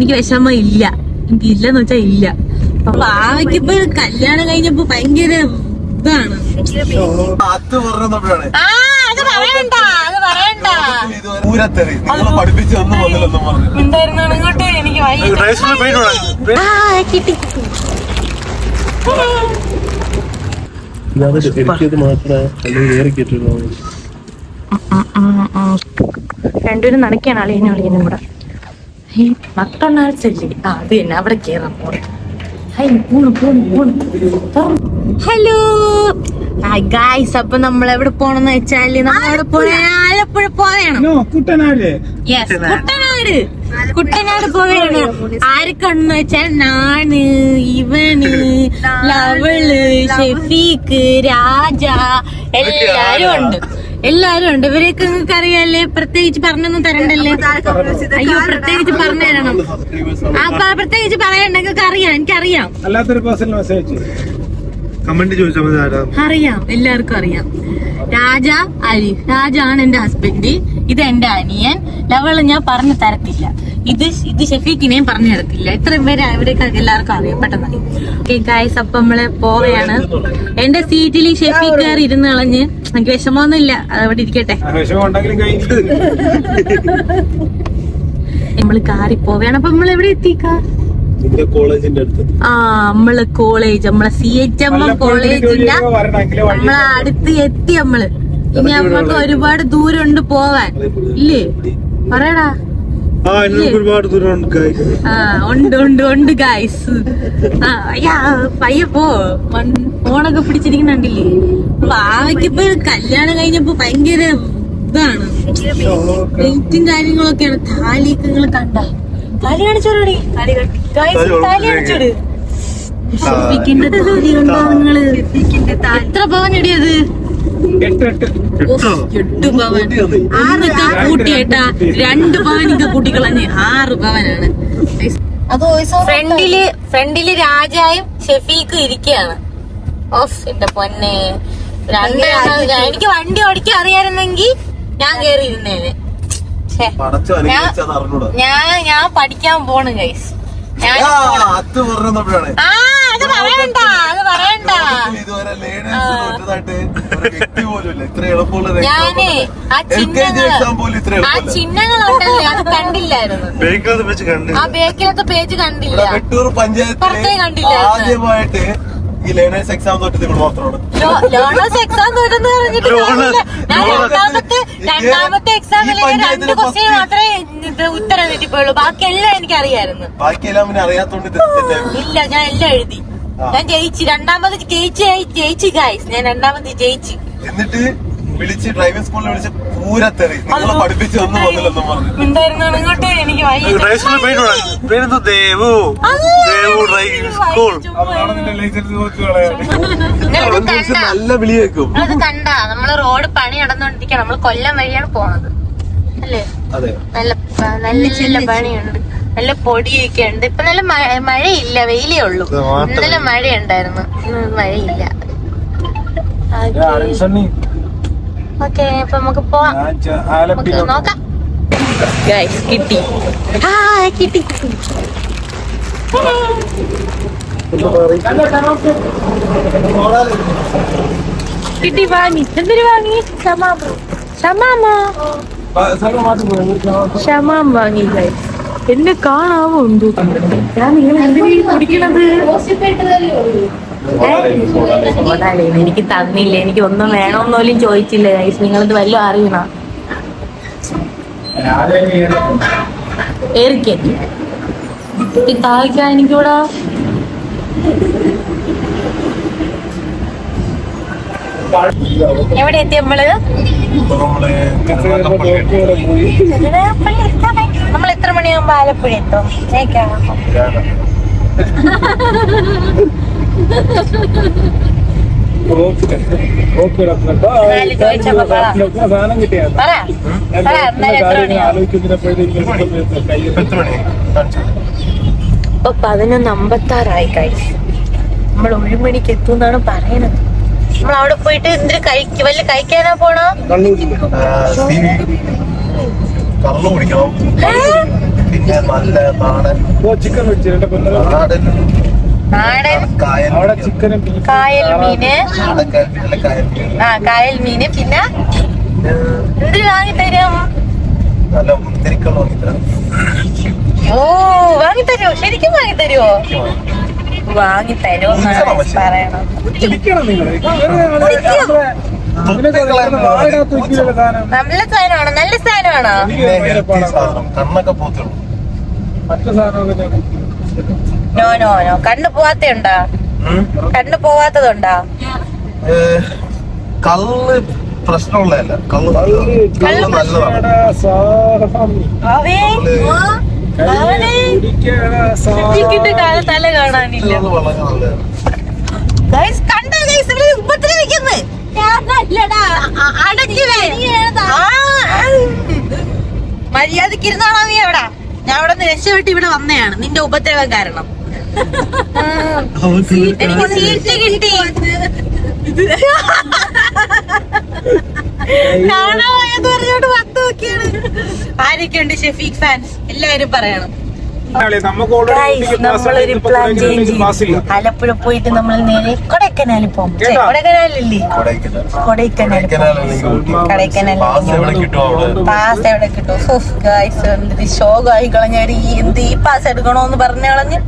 എനിക്ക് വിഷമം ഇല്ല എനിക്ക് ഇല്ലെന്ന് വെച്ചാ ഇല്ല. അപ്പൊ വാവയ്ക്കിപ്പോ കല്യാണം കഴിഞ്ഞപ്പോ ഭയങ്കര ഇതാണ്. രണ്ടുപേരും നടക്കാണ് അളിയനും അളിയനും കൂടെ ഈ മക്ഡൊണാൾഡ്സ് ഇല്ലേ ആ അത് തന്നെ അവിടെ കേറാൻ പോണം. ഹലോ ഗായ്സ് അപ്പൊ നമ്മൾ എവിടെ പോണെന്ന് വെച്ചാൽ നമ്മൾ എവിടെ പോണേ? ആലപ്പുഴ പോവേണം. കുട്ടനാട്. യെസ് കുട്ടനാട്. കുട്ടനാട്. പോവുകയാണ് ആരൊക്കെയാണെന്ന് വെച്ചാൽ നാണ് ഇവന് ലവൾ ഷെഫീക്ക് രാജ എല്ലാരും ഉണ്ട്. എല്ലാരും ഉണ്ട്. ഇവരെയൊക്കെ നിങ്ങൾക്ക് അറിയാല്ലേ പ്രത്യേകിച്ച് പറഞ്ഞൊന്നും തരണ്ടല്ലേ? അയ്യോ പ്രത്യേകിച്ച് പറഞ്ഞു തരണം. അപ്പൊ പ്രത്യേകിച്ച് പറയണ്ട. നിങ്ങൾക്ക് അറിയാം എനിക്കറിയാം. അറിയാം എല്ലാവർക്കും അറിയാം. രാജ അരി. രാജാണ് എന്റെ ഹസ്ബൻഡ് ഇത് എന്റെ അനിയൻ. ലവൾ ഞാൻ പറഞ്ഞു തരത്തില്ല. ഇത് ഇത് ഷെഫീഖിനെയും പറഞ്ഞു തരത്തില്ല. ഇത്രയും പേര് ഇവിടെയൊക്കെ എല്ലാവർക്കും അറിയപ്പെട്ടതായി ഓക്കെ ഗായ്സ് അപ്പൊ നമ്മൾ പോവുകയാണ്. എന്റെ സീറ്റിൽ ഈ ഷെഫീഖ് കയറി ഇരുന്ന് കളഞ്ഞ് എനിക്ക് വിഷമമൊന്നുമില്ല. അവിടെ ഇരിക്കട്ടെ. നമ്മൾ കാറി പോവയാണ് അപ്പൊ നമ്മൾ എവിടെ എത്തിക്കാ കോളേജിന്റെ അടുത്ത്. ആ നമ്മൾ കോളേജ്. നമ്മളെ സി എച്ച് എം എം കോളേജിന്റെ നമ്മളെ അടുത്ത് എത്തി നമ്മൾ. ഇനി നമ്മൾക്ക് ഒരുപാട് ദൂരമുണ്ട് ഉണ്ട് പോവാൻ ഇല്ലേ? പറയടാ. ഒരുപാട് ഉണ്ട് ഉണ്ട് ഉണ്ട് ഗായ്സ് പയ്യെ പോ. ഫോണൊക്കെ പിടിച്ചിരിക്കുന്നുണ്ടില്ലേ? ആവയ്ക്കിപ്പോ കല്യാണം കഴിഞ്ഞപ്പോ ഭയങ്കര ഇതാണ്. വെയിറ്റും കാര്യങ്ങളൊക്കെയാണ്. താലിയൊക്കെ നിങ്ങൾ കണ്ട. താലി കാണിച്ചോടി താലി താലി കാണിച്ചോട്. താലി കണ്ടോ നിങ്ങൾ? എത്ര പവൻ ഇടിയത് എട്ട് പവൻ ആറൊക്കെ കൂട്ടിയേട്ടാ രണ്ട് പവൻ ഇത് കൂട്ടിക്കളഞ്ഞ്. ആറ് പവനാണ് ഫ്രണ്ടിൽ ഫ്രണ്ടിൽ രാജായും ഷെഫീക്കും ഇരിക്കുകയാണ് ഓഫ് എന്റെ പൊന്നെ. എനിക്ക് വണ്ടി ഓടിക്കാൻ അറിയായിരുന്നെങ്കിൽ ഞാൻ കേറി അറിഞ്ഞൂടാ ഞാൻ ഞാൻ പഠിക്കാൻ പോണ് ഗൈസ് അത് പറഞ്ഞപ്പോഴാണ്. ആ അത് പറയണ്ട അത് പറയണ്ട. ഇതുവരെ ലേണേഴ്സ് തൊട്ടതായിട്ട് ഒരു വ്യക്തി പോലും ഇല്ല ഇത്ര എളുപ്പമുള്ള ഞാനേ ആ ചിഹ്നങ്ങൾ ആ അത് കണ്ടില്ലായിരുന്നു. ബേക്കത് വെച്ച് കണ്ട്. ആ ബേക്കിലത്തെ പേജ് കണ്ടില്ല. പഞ്ചായത്ത് വെട്ടൂർ പുറത്തേ പഞ്ചായത്തിൽ ആദ്യമായിട്ട് ഈ ലേണേഴ്സ് എക്സാം തോറ്റത് ഇവിടെ മാത്രമാണ് ലേണേഴ്സ് എക്സാം തോറ്റെന്ന് പറഞ്ഞിട്ട് ഞാൻ രണ്ടാമത്തെ ഇത് രണ്ടാമത്തെ ഈ എക്സാമിൽ രണ്ട് പഞ്ചായത്തിലെ ക്വസ്റ്റ്യൻ first- മാത്രമേ ഉത്തരം തെറ്റിപ്പോയുള്ളൂ ബാക്കി എല്ലാം എനിക്കറിയായിരുന്നു. ബാക്കിയെല്ലാം പിന്നെ അറിയാത്തോണ്ട് ഇല്ല ഞാൻ എല്ലാം എഴുതി. ഞാൻ ജയിച്ചു രണ്ടാമത് ജയിച്ചു ജയിച്ചു ഗായ്സ് ഞാൻ രണ്ടാമത് ജയിച്ചു. എന്നിട്ട് വിളിച്ച് ഡ്രൈവിംഗ് സ്കൂളിൽ വിളിച്ച് പൂരത്തെറി നിങ്ങളെ പഠിപ്പിച്ചു വന്നു വന്നില്ലെന്നും പറഞ്ഞു? നല്ല വിളി കേൾക്കും. അത് കണ്ടാ. നമ്മൾ റോഡ് പണി നടന്നോണ്ടിരിക്കണം നമ്മൾ കൊല്ലം വഴിയാണ് പോണത്. അല്ലേ? അതെ. നല്ല നല്ല ചില്ല പണിയുണ്ട്. നല്ല പൊടിയൊക്കെ ഉണ്ട്. ഇപ്പൊ നല്ല മഴ- മഴയില്ല. വെയിലേ ഉള്ളൂ. ഇന്നലെ മഴയുണ്ടായിരുന്നു. ഇന്ന് മഴയില്ല. ഓക്കെ അപ്പൊ നമുക്ക് പോവാം. നോക്കാം. കിട്ടി. ആ കിട്ടി. കിട്ടി വാങ്ങി. എന്തിനു വാങ്ങി? ഷമാമ. ഷമാമ. ഷമാം വാങ്ങി എന്നെ കാണാവോ എന്തോ ഞാൻ നിങ്ങൾ എന്തിനാ കുടിക്കണത്? സോഡാലേ, എനിക്ക് തന്നില്ല? എനിക്ക് ഒന്നും വേണമെന്ന് പോലും ചോദിച്ചില്ല. ഗൈസ് നിങ്ങളിത് വല്ലതും അറിയണ. ഏറിക്കറ്റി ഈ താഴ്ക്കാൻ എനിക്കൂടാ. എവിടെ എത്തി നമ്മൾ? നമ്മൾ എത്ര മണിയാകുമ്പോ ആലപ്പുഴ എത്തും? സാധനം കിട്ടിയാ ഇപ്പൊ പതിനൊന്ന് അമ്പത്താറായി കഴിച്ച് നമ്മൾ ഒരു മണിക്ക് എത്തും എന്നാണ് പറയണത് നമ്മൾ അവിടെ പോയിട്ട് എന്തിനു കഴിക്ക വല്ല കഴിക്കാനാ പോണോ? കണ്ണൂരില്ല കള്ളു കുടിക്കണം. പിന്നെ നല്ല നാടൻ. ഓ ചിക്കൻ വെച്ചിട്ട് നാടൻ കായൽ മീന് നാടൻ കായൽ മീൻ. ആ കായൽ മീന് പിന്നെ? എന്ത് വാങ്ങിത്തരും? ഓ വാങ്ങിത്തരുമോ ശരിക്കും വാങ്ങിത്തരുമോ വാങ്ങിത്തരുമോ പറയണം നല്ല സാധനമാണോ? നല്ല സാധനമാണോ? കണ്ണൊക്കെ പോത്തുള്ളൂ. മറ്റു സാധനമൊക്കെ നോ നോ നോ കണ്ണു പോവാത്തുണ്ടോ കണ്ണു പോവാത്തതുണ്ടോ? കള്ള് പ്രശ്നമുള്ളതല്ല. കള്ള്. കള്ള് നല്ലതാണ്. തല കാണാനില്ല. കണ്ടോ നീ എവിടാ ഞാൻ അവിടെ നിന്ന് രക്ഷപ്പെട്ട് ഇവിടെ വന്നതാണ്. നിന്റെ ഉപദ്രവം കാരണം. എനിക്ക് സീറ്റ് കിട്ടി. കാണാമായെന്ന് പറഞ്ഞോണ്ട് പത്ത് നോക്കിയാണ്. ആരൊക്കെയുണ്ട് ഷെഫീഖ് ഫാൻസ് എല്ലാരും പറയണം. നമ്മളൊരു പ്ലാൻ ചേഞ്ച് പാസില്ല ആലപ്പുഴ പോയിട്ട് നമ്മൾ നേരെ കൊടൈക്കനാലിൽ പോകും? കൊടൈക്കനാലല്ലേ കൊടൈക്കനാൽ പാസ് എവിടെ കിട്ടും അവിടെ? പാസ് എവിടെ കിട്ടും? ഗായ്സ് എന്തൊരു ശോകമായി കളഞ്ഞവര് ഈ എന്ത് ഈ പാസ് എടുക്കണോന്ന് പറഞ്ഞു കളഞ്ഞ്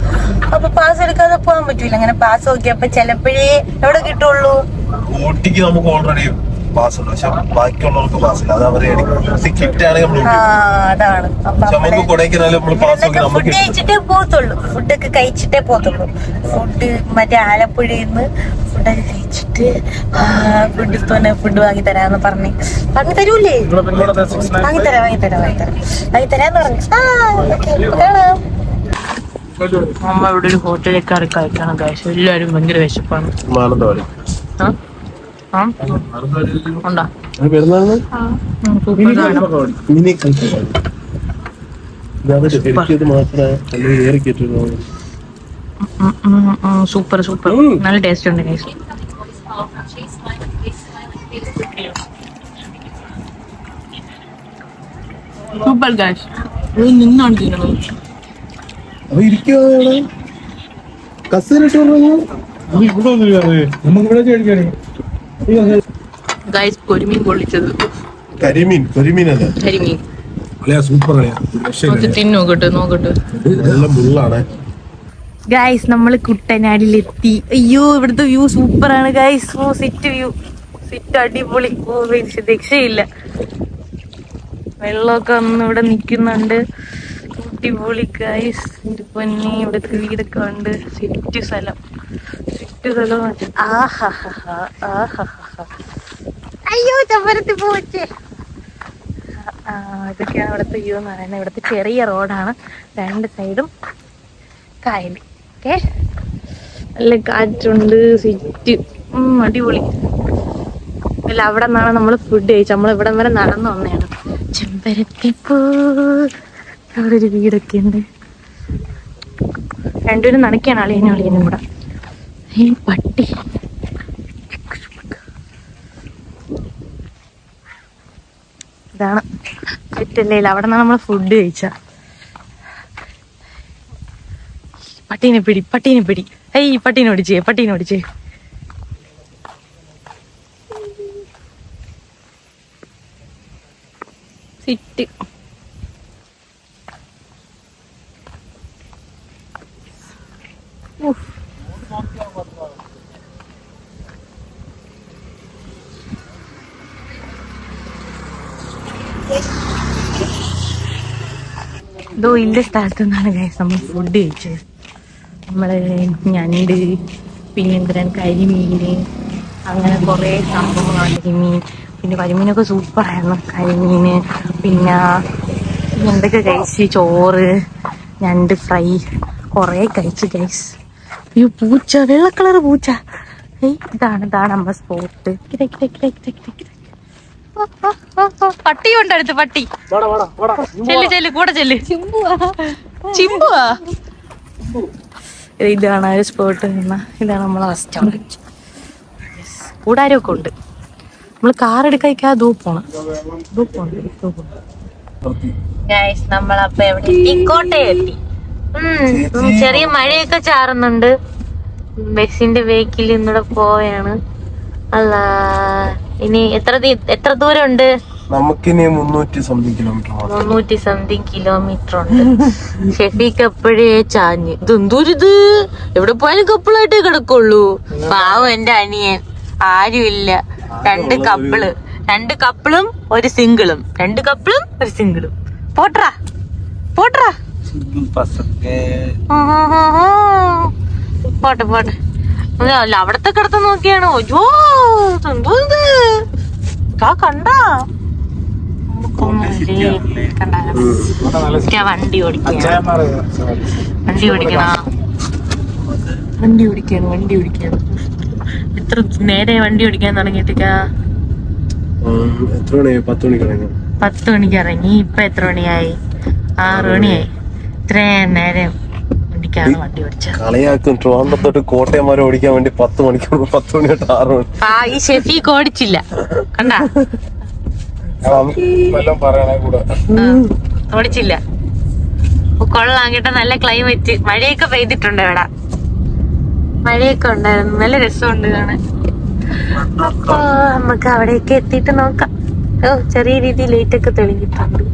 അപ്പൊ പാസ് എടുക്കാതെ പോകാൻ പറ്റൂല. അങ്ങനെ പാസ് നോക്കിയപ്പോ ചിലപ്പോഴേ എവിടെ കിട്ടുള്ളൂ? ഊട്ടിക്ക് നമുക്ക് ഓൾറെഡി പാസ് ഉണ്ട് പക്ഷെ ബാക്കിയുള്ളവർക്ക് പാസ് ഇല്ല. അത് അവരെ ആണെങ്കിൽ നമ്മൾ അതാണ്. പക്ഷെ നമുക്ക് നമ്മൾ നമ്മൾ പാസ് ഫുഡ് കഴിച്ചിട്ടേ പോകത്തുള്ളൂ. ഫുഡൊക്കെ കഴിച്ചിട്ടേ പോകത്തുള്ളൂ. ഫുഡ് മറ്റേ ആലപ്പുഴയിൽ നിന്ന് ഫുഡൊക്കെ കഴിച്ചിട്ട് ഫുഡ് തന്നെ ഫുഡ് വാങ്ങി തരാന്ന് പറഞ്ഞ്. വാങ്ങി തരൂലേ? വാങ്ങി തരാം വാങ്ങി തരാം വാങ്ങി തരാം വാങ്ങി തരാന്ന് പറഞ്ഞു ആ കാണാം. അമ്മ ഇവിടെ ഒരു ഹോട്ടലിൽ ഇറക്കി കഴിക്കണം എല്ലാവരും ഭയങ്കര വിശപ്പാണ്. മാനന്തവാടി. ആ? ഉണ്ടോ? Super super. സൂപ്പർ നല്ല ടേസ്റ്റ് ഉണ്ട് ഗൈസ് സൂപ്പർ ഗൈസ് ഇത് നിന്നാണ് അപ്പൊ പറഞ്ഞു ഇവിടെ ഒന്നും നമുക്ക് ഇവിടെ കഴിക്കാനേ ഗൈസ് പൊരിമീൻ പൊള്ളിച്ചത്. കരിമീൻ കരിമീൻ. അല്ല കരിമീൻ സൂപ്പർ നോക്കട്ടെ നോക്കട്ടെ. നല്ല മുള്ളാണ്. ഗൈസ് നമ്മൾ കുട്ടനാടിലെത്തി. അയ്യോ ഇവിടുത്തെ വ്യൂ സൂപ്പറാണ് ഗൈസ് ഓ സിറ്റ് വ്യൂ സിറ്റ് അടിപൊളി. ഓ രക്ഷ- രക്ഷയില്ല. വെള്ളമൊക്കെ വന്ന് ഇവിടെ നിൽക്കുന്നുണ്ട് അടിപൊളി ഗൈസ് പൊന്നി ഇവിടുത്തെ വീടൊക്കെ ഉണ്ട്. സിറ്റ് സ്ഥലം. ആഹാ അയ്യോ ചമ്മരത്തിൽ പോച്ചേ ആ ഇതൊക്കെയാണ് ഇവിടുത്തെ വ്യൂ എന്ന് പറയുന്നത്. ഇവിടുത്തെ ചെറിയ റോഡാണ്. രണ്ട് സൈഡും കായൽ ഓക്കെ? നല്ല കാറ്റുണ്ട് സിറ്റ്. അടിപൊളി. അല്ല അവിടെ നിന്നാണ് നമ്മൾ ഫുഡ് കഴിച്ചത്. നമ്മൾ ഇവിടം വരെ നടന്നു വന്നതാണ്. ചെമ്പരത്തിപ്പൂ അവിടെ ഒരു വീടൊക്കെ ഉണ്ട്. രണ്ടുപേരും നനയ്ക്കാണ് അളിയനും അളിയനും കൂടെ. ഈ പട്ടി ഇതാണ് സെറ്റല്ലേ അവിടെ നിന്നാണ് നമ്മൾ ഫുഡ് കഴിച്ച. പട്ടീനെ പിടി പട്ടീനെ പിടി. ഏയ് പട്ടീനെ ഓടിച്ചേ പട്ടീനെ ഓടിച്ചേ സിറ്റ്. ഇതോ ഇന്റെ സ്ഥലത്ത് നിന്നാണ് ഗൈസ് നമ്മൾ ഫുഡ് കഴിച്ചത്. നമ്മൾ ഞണ്ട് പിന്നെ കരിമീന് അങ്ങനെ കുറേ സംഭവങ്ങളാണ് കരിമീൻ പിന്നെ കരിമീനൊക്കെ സൂപ്പറായിരുന്നു കരിമീന് പിന്നെ എന്തൊക്കെ കഴിച്ച് ചോറ് ഞണ്ട് ഫ്രൈ കുറേ കഴിച്ച് ഗൈസ് അയ്യോ പൂച്ച വെള്ള കളർ പൂച്ച. ഇതാണ് ഇതാണ് നമ്മുടെ സ്പോട്ട് പട്ടി. അടുത്ത് പട്ടി ചെല്ല് ചെല്ല് കൂടെ ചെല്ല്. ചിമ്പുവാ ഇതാണ് ഒരു സ്പോട്ട് ഇതാണ് നമ്മളെ റെസ്റ്റോറന്റ് കൂടാരമൊക്കെ ഉണ്ട്. നമ്മൾ കാർ എടുക്കാൻ ദൂ പോണം. ദൂ പോണം ദൂ പോണം. നമ്മളപ്പോ എവിടെ എത്തി? കോട്ടയം എത്തി. ഉം, ഉം, ചെറിയ മഴയൊക്കെ ചാറുന്നുണ്ട്. ബസ്സിന്റെ വേക്കിൽ ഇന്നിവിടെ പോയാണ്. അല്ല ഇനി എത്ര എത്ര ദൂരം ഉണ്ട് നമുക്കിനി മുന്നൂറ്റി സംതിങ് കിലോമീറ്റർ മുന്നൂറ്റി സംതിങ് കിലോമീറ്റർ ഉണ്ട്. ഷെഫീക്ക് എപ്പോഴേ ചാഞ്ഞ്. ഇതെന്തൂരിത് എവിടെ പോയാലും കപ്പിളായിട്ടേ കിടക്കുള്ളൂ. പാവം എന്റെ അനിയൻ. ആരുമില്ല. രണ്ട് കപ്പിൾ. രണ്ട് കപ്പിളും ഒരു സിംഗിളും. രണ്ട് കപ്പിളും ഒരു സിംഗിളും. പോട്രാ. പോട്രാ. ആഹാഹാഹാ. പോട്ടെ പോട്ടെ. അല്ല, അവിടത്തെ കിടത്ത് നോക്കിയാണ്? അയ്യോ എന്തോ ഇത്? കാ കണ്ടാ? വണ്ടി ഓടിക്കണം വണ്ടി ഓടിക്കണ വണ്ടി ഓടിക്കാണ് വണ്ടി ഓടിക്കാണ്. എത്ര നേരെ വണ്ടി ഓടിക്കാൻ തുടങ്ങിയിട്ടൊക്കെ? എത്ര മണിയായി? പത്ത് മണിക്ക് ഇറങ്ങി. പത്ത് മണിക്ക് ഇറങ്ങി. ഇപ്പൊ എത്ര മണിയായി? ആറ് മണിയായി. ഇത്രയും നേരം. വണ്ടിക്കാണ് വണ്ടി ഓടിച്ചത്. കളിയാക്കും. ട്രിവാൻഡ്രത്തോട്ട് കോട്ടയം വരെ ഓടിക്കാൻ വേണ്ടി പത്ത് മണിക്കൂർ പത്ത് മണി തൊട്ട് ആറ് മണി. ആ ഈ ഷെഫീക്ക് ഓടിച്ചില്ല. കണ്ടാ? ഓടിച്ചില്ല. കൊള്ളാം. കേട്ടോ നല്ല ക്ലൈമറ്റ് മഴയൊക്കെ പെയ്തിട്ടുണ്ട് ഇവിടെ. മഴയൊക്കെ ഉണ്ടായിരുന്നു. നല്ല രസമുണ്ട് കാണാൻ. അപ്പൊ നമുക്ക് അവിടെയൊക്കെ എത്തിയിട്ട് നോക്കാം. ഓ ചെറിയ രീതിയിൽ ലൈറ്റ് ഒക്കെ തെളിഞ്ഞിട്ടുണ്ട്.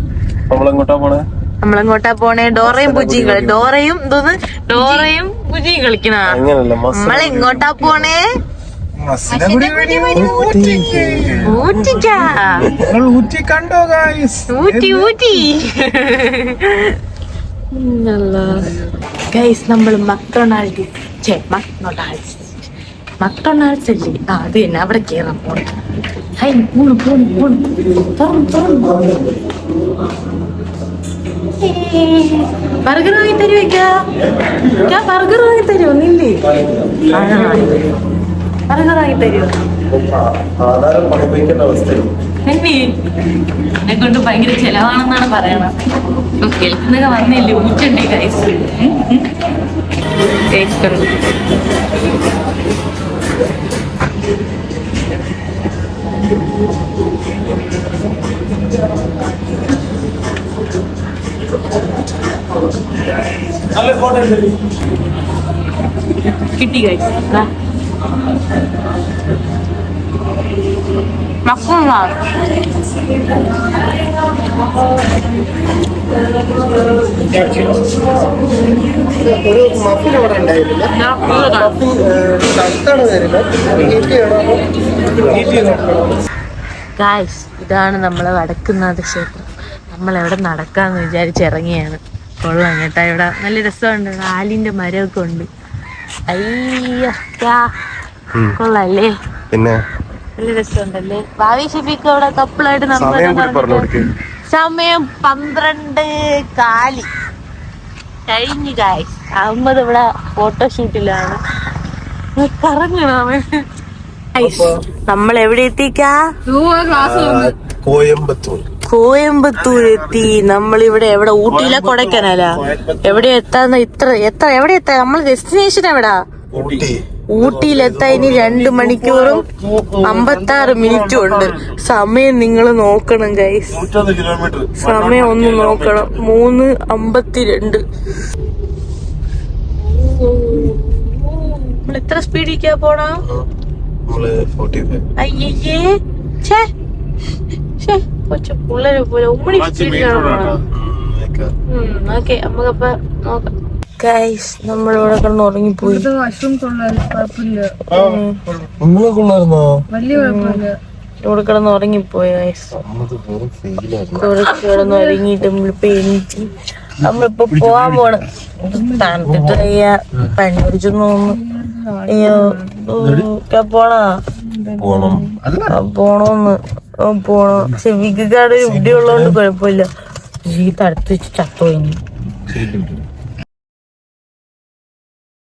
നമ്മളെങ്ങോട്ടാ പോണേ? നമ്മളെങ്ങോട്ടാ പോണേ? ഡോറയും ബുജിയും കളി ഡോറയും എന്തോന്ന്? ഡോറയും ബുജിയും കളിക്കണ നമ്മളെങ്ങോട്ടാ പോണേ? ഊറ്റി കണ്ടോ ഗായ്സ് ഊറ്റി ഊറ്റി ഗൈസ് നമ്മൾ മക്ഡൊണാൾഡ് ചേ മക്ഡൊണാൾഡ്സ്. മക്ഡൊണാൾഡ്സ് അല്ലേ? ആ അത് തന്നെ. അവിടെ കേറാൻ പോണം ഹൈ പോണു പോണു പോണു. തുറന്നു തുറന്നു. ബർഗർ വാങ്ങി തരുവയ്ക്കാ ഞാൻ ബർഗർ വാങ്ങി തരുമോ നില്ലേ ബർഗർ വാങ്ങി തരുമോ എന്നെ കൊണ്ട് ഭയങ്കര ചെലവാണെന്നാണ് പറയണത്. കേൾക്കുന്നൊക്കെ വന്നില്ലേ ഊറ്റുണ്ടേ കൈസ് ടേസ്റ്റ് ഉണ്ട് കിട്ടി കൈസ് മക്കളാ. ഒരു മഫിൻ അവിടെ ഉണ്ടായിരുന്നില്ല. മഫിൻ സ്ഥലത്താണ് വരുന്നത് ഗായ്സ് ഇതാണ് നമ്മളെ വടക്കുന്നാഥ ക്ഷേത്രം. നമ്മൾ എവിടെ നടക്കാന്ന് വിചാരിച്ച് ഇറങ്ങിയാണ്. കൊള്ളാം കേട്ടാ. ഇവിടെ നല്ല രസമുണ്ട്. ആലിന്റെ മരമൊക്കെ ഉണ്ട്. അയ്യോ യാ. കൊള്ളാല്ലേ? പിന്നെ? നല്ല രസമുണ്ടല്ലേ? ഭാവി ഷെഫിക്ക് അവിടെ കപ്പിളായിട്ട് സമയം പന്ത്രണ്ട് കാലി. കഴിഞ്ഞു കായ് അമ്മത് ഇവിടെ ഫോട്ടോഷൂട്ടിലാണ്. കറങ്ങണം നമ്മൾ എവിടെ എത്തിക്കാ? കോയമ്പത്തൂർ. കോയമ്പത്തൂർ എത്തി നമ്മൾ ഇവിടെ എവിടെ? ഊട്ടിയിലെ കൊടക്കനാലാ? എവിടെ എത്താന്ന് ഇത്ര എത്ര എവിടെ എത്താ? നമ്മൾ ഡെസ്റ്റിനേഷൻ എവിടാ? ഊട്ടി. ഊട്ടിയിലെത്താൻ ഇനി രണ്ട് മണിക്കൂറും അമ്പത്തി ആറ് മിനിറ്റും ഉണ്ട് സമയം നിങ്ങൾ നോക്കണം ഗൈസ് സമയം ഒന്ന് നോക്കണം. മൂന്ന് അമ്പത്തിരണ്ട്. നമ്മൾ എത്ര സ്പീഡിക്കാ പോണോ? അയ്യേ ഛേ. ഛേ. കൊച്ചു പിള്ളേരെ പോലെ ഉമ്മണി ഓക്കെ നമുക്കപ്പ നോക്കാം. ഗൈസ് നമ്മളിവിടെ കിടന്ന് ഉറങ്ങിപ്പോയി നിങ്ങളെ കൊള്ളായിരുന്നോ? ഇവിടെ കിടന്ന് ഉറങ്ങിപ്പോയി ഗൈസ് ഇവിടെ കിടന്ന് ഉറങ്ങിയിട്ട് നമ്മളിപ്പോ എണീറ്റ് നമ്മളിപ്പോ പോവാൻ പോണം. തണുത്തിട്ട് പനി പിടിച്ചു തോന്നുന്നു. അയ്യോ പോണാ? പോണം. പോണോന്ന്. പോണോ. ചെവിക്കാട് ഇവിടെ ഉള്ളതുകൊണ്ട് കുഴപ്പമില്ല. ഈ തടുത്ത് വെച്ച് ചത്തോയിനി